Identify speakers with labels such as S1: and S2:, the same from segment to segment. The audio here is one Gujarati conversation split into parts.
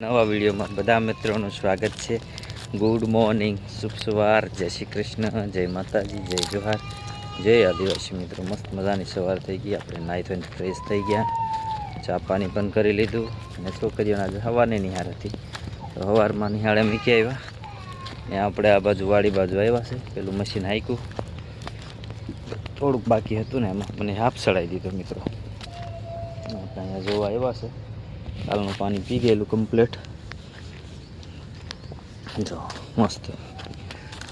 S1: નવા વિડીયોમાં બધા મિત્રોનું સ્વાગત છે. ગુડ મોર્નિંગ શુભ સવાર, જય શ્રી કૃષ્ણ, જય માતાજી, જય જોહાર. જય આદિવાસી મિત્રો, મસ્ત મજાની સવાર થઈ ગઈ. આપણે નાહી ધોઈને ફ્રેશ થઈ ગયા. ચા પાણી પણ કરી લીધું. અને છોકરીઓના આજે સવારની નિહાળ હતી. તો સવારમાં નિહાળે મૂકી આવ્યા. ને આપણે આ બાજુ વાડી બાજુ આવ્યા છે. પેલું મશીન હાઈકું થોડુંક બાકી હતું ને એમાં. મને હાફ ચડાવી દીધો મિત્રો. આપણે અહીંયા જોવા આવ્યા છે. કાલનું પાણી પી ગયેલું કમ્પ્લીટ જો, મસ્ત.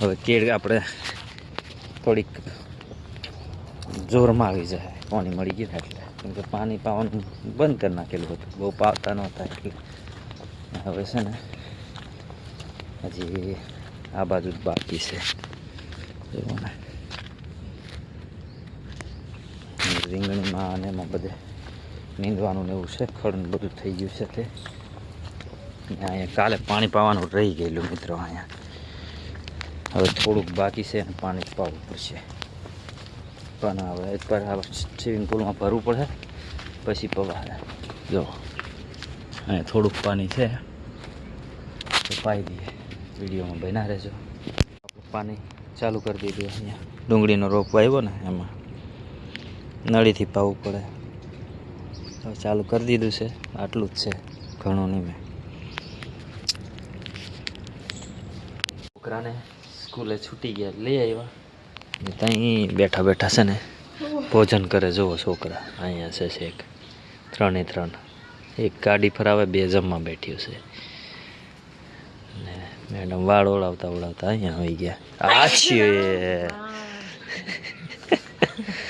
S1: હવે કેળ આપણે થોડીક જોરમાં આવી જાય. પાણી મળી ગયું એટલે. કેમ કે પાણી પાવાનું બંધ કરી નાખેલું હતું. બહુ પાવતા નહોતા એટલે. હવે છે ને, હજી આ બાજુ જ બાકી છે. રીંગણીમાં અને એમાં બધે નીંદવાનું ને એવું છે, ખડ બધું થઈ ગયું છે તે. અહીંયા કાલે પાણી પાવાનું રહી ગયેલું મિત્રો અહીંયા. હવે થોડુંક બાકી છે અને પાણી પાવું પડશે. પણ હવે એકવાર સ્વિમિંગ પુલમાં ભરવું પડે, પછી પવાય. જો, અહીંયા થોડુંક પાણી છે. તો પાઈ દઈએ. વિડીયોમાં બના રહેજો. પાણી ચાલુ કરી દીધું અહીંયા. ડુંગળીનો રોપ આવ્યો ને એમાં. નળીથી પાવું પડે. હવે ચાલુ કરી દીધું છે. આટલું જ છે ઘણું નહીં મેં. છોકરાને સ્કૂલે છૂટી ગયા લઈ આવ્યા. ને ત્યાં બેઠા બેઠા છે ને ભોજન કરે. જુઓ છોકરા અહીંયા છે એક ત્રણે ત્રણ. એક ગાડી ફરાવે બે જમવા બેઠ્યું છે. ને મેડમ વાળ ઓળાવતા ઓળાવતા અહીંયા આવી ગયા. આ છીએ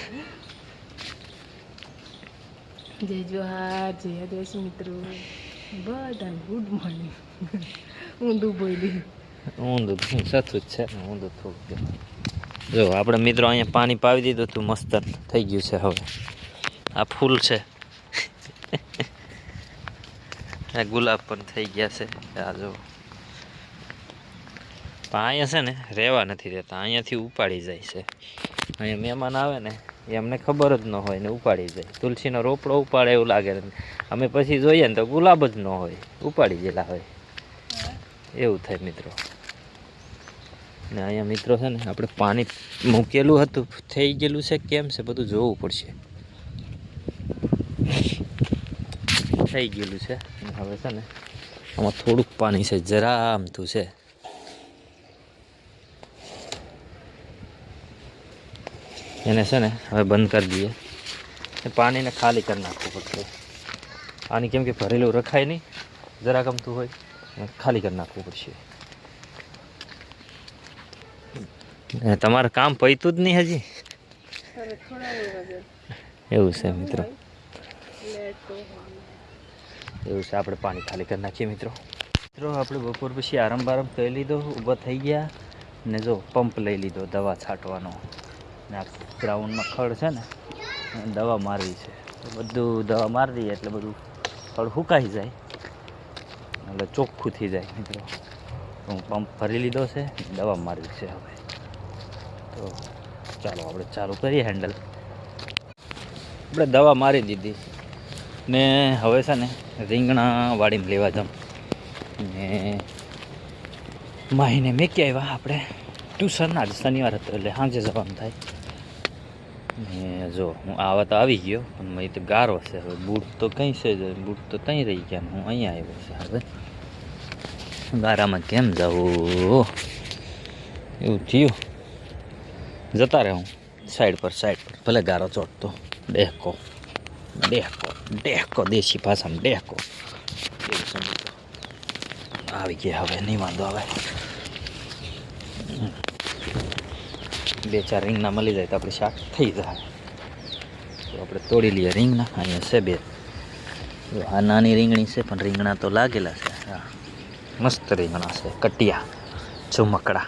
S2: જય જોહાર, જય આદિવાસી મિત્રો. બધાને ગુડ મોર્નિંગ ઊંધું બોલી
S1: ઊંધું તો સતું જ છે ને, ઊંધું થોડુંક જો, આપણે મિત્રો અહીંયા પાણી પાવી દીધું હતું, મસ્ત થઈ ગયું છે હવે. આ ફૂલ છે. આ ગુલાબ પણ થઈ ગયા છે. આ જો. પણ અહીંયા છે ને, રહેવા નથી રહેતા અહીંયાથી ઉપાડી જાય છે. અહીંયા મહેમાન આવે ને એ અમને ખબર જ ન હોય ને ઉપાડી જાય. તુલસીનો રોપડો ઉપાડે એવું લાગે અમે પછી જોઈએ ને તો ગુલાબ જ ન હોય, ઉપાડી ગયેલા હોય. એવું થાય મિત્રો. ને અહીંયા મિત્રો છે ને, આપણે પાણી મૂકેલું હતું, થઈ ગયેલું છે, કેમ છે બધું જોવું પડશે. થઈ ગયેલું છે. હવે છે ને, આમાં થોડુંક પાણી છે, જરા આમતું છે. એને છે ને હવે બંધ કરી દઈએ. પાણીને ખાલી કરી નાખવું પડશે. આની કેમ કે ભરેલું રખાય નહીં. જરા ગમતું હોય ખાલી કરી નાખવું પડશે. તમારે કામ પૈતું જ નહીં હજી? એવું છે મિત્રો. એવું છે આપણે પાણી ખાલી કરી નાખીએ મિત્રો. મિત્રો આપણે બપોર પછી આરામ બારામ કરી લીધો ઊભા થઈ ગયા. ને જો પંપ લઈ લીધો દવા છાંટવાનો. ને આ ગ્રાઉન્ડમાં ખડ છે ને દવા મારવી છે. બધું દવા મારી દઈએ એટલે બધું ખડ સુકાઈ જાય. એટલે ચોખ્ખું થઈ જાય મિત્રો. હું પંપ ભરી લીધો છે, દવા મારવી છે હવે. તો ચાલો આપણે ચાલુ કરીએ હેન્ડલ આપણે દવા મારી દીધી. ને હવે છે ને રીંગણા વાળીને લેવા જાઉં. ને માહીને મેકી આવ્યા આપણે. ટ્યુશન, આજ શનિવાર હતો એટલે સાંજે જવાનું થાય. ને જો, હું આવા તો આવી ગયો, પણ મેં તો ગારો છે. હવે બૂટ તો કંઈ છે જ, બૂટ તો ત્યાં રહી ગયા ને હું અહીંયા આવ્યો છે હવે. ગારામાં કેમ જવું એવું થયું. જતા રહે. હું સાઈડ પર સાઈડ પર. ભલે ગારો ચોટતો. ડેહકો ડેહકો ડેહકો દેશી ભાષામાં ડેહકો એવું સમજો. આવી ગયા હવે, નહીં વાંધો આવે. બે ચાર રિંગના મળી જાય તો આપણે શાક થઈ જાય. તો આપણે તોડી લઈએ રીંગણા અહીંયા છે બે. આ નાની રીંગણી છે, પણ રીંગણા તો લાગેલા છે. હા, મસ્ત રીંગણા છે, કટિયા ચુમકડા